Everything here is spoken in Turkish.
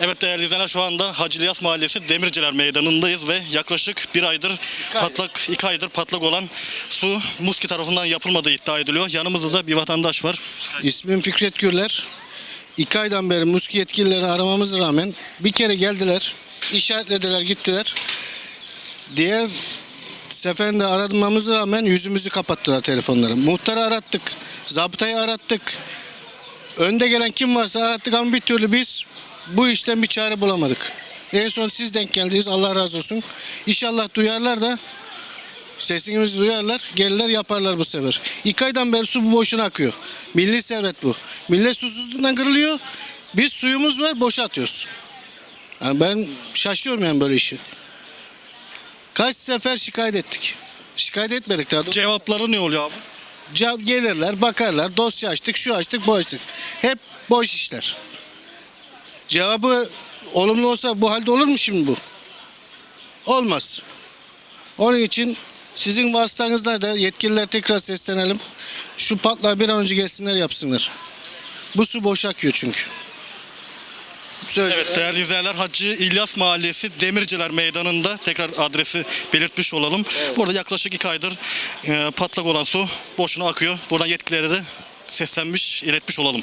Evet değerli izleyenler şu anda Hacı İlyas Mahallesi Demirciler Meydanı'ndayız ve yaklaşık bir aydır patlak, iki aydır patlak olan su Muski tarafından yapılmadığı iddia ediliyor. Yanımızda da bir vatandaş var. İsmim Fikret Gürler. İki aydan beri Muski yetkilileri aramamıza rağmen bir kere geldiler, işaretlediler, gittiler. Diğer seferinde aramamıza rağmen yüzümüzü kapattılar telefonları. Muhtarı arattık, zabıtayı arattık. Önde gelen kim varsa arattık ama bir türlü biz bu işten bir çare bulamadık. En son siz denk geldiniz Allah razı olsun. İnşallah duyarlar da Sesimizi duyarlar, gelirler yaparlar bu sefer. İki aydan beri su bu boşuna akıyor. Milli servet bu. Millet susuzluğundan kırılıyor. Biz suyumuz var boşa atıyoruz. Yani ben şaşıyorum yani böyle işi. Kaç sefer şikayet ettik. Şikayet etmedik daha. Cevapları ne oluyor abi? Cevap gelirler, bakarlar. Dosya açtık, şu açtık, bu açtık. Hep boş işler. Cevabı olumlu olsa bu halde olur mu şimdi bu? Olmaz. Onun için sizin vasıtanızla da yetkililer tekrar seslenelim. Şu patlağı bir an önce gelsinler yapsınlar. Bu su boş akıyor çünkü. Söyle. Evet değerli izleyenler Hacı İlyas Mahallesi Demirciler Meydanı'nda tekrar adresi belirtmiş olalım. Burada yaklaşık iki aydır e, patlak olan su boşuna akıyor. Buradan yetkililere de seslenmiş, iletmiş olalım.